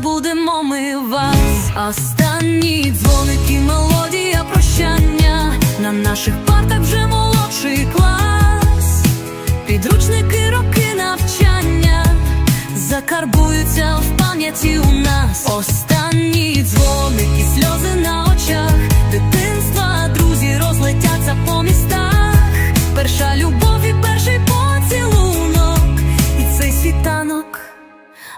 забудемо ми вас. Останні дзвоники, мелодія прощання. На наших партах вже молодший клас. Підручники, роки навчання закарбуються в пам'яті у нас. Останні дзвоники, сльози на очах, дитинства, друзі розлетяться по містах. Перша любов і перший поцілунок, і цей світанок,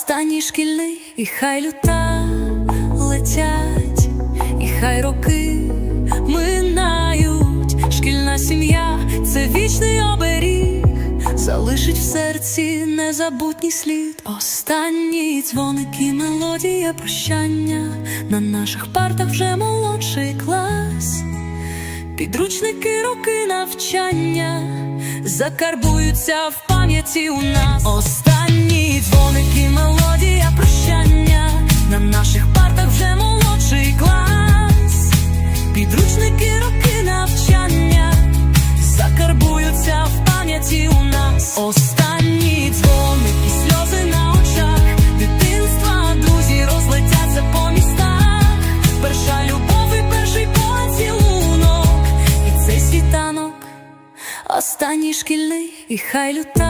Останній шкільний, і хай люта летять, і хай роки минають. Шкільна сім'я це вічний оберіг, залишить в серці незабутній слід. Останні дзвоники, мелодія прощання. На наших партах вже молодший клас. Підручники, роки навчання закарбуються в пам'яті у нас. На наших партах вже молодший клас. Підручники, роки навчання закарбуються в пам'яті у нас. Останні дзвоники, сльози на очах, дитинства, друзі розлетяться по містах. Перша любов і перший поцілунок, і цей світанок, останній шкільний, і хай люта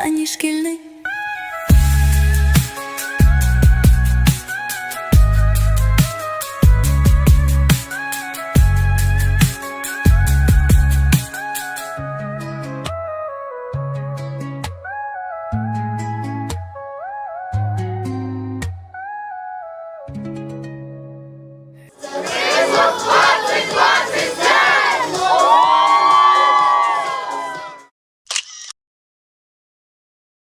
останній шкільний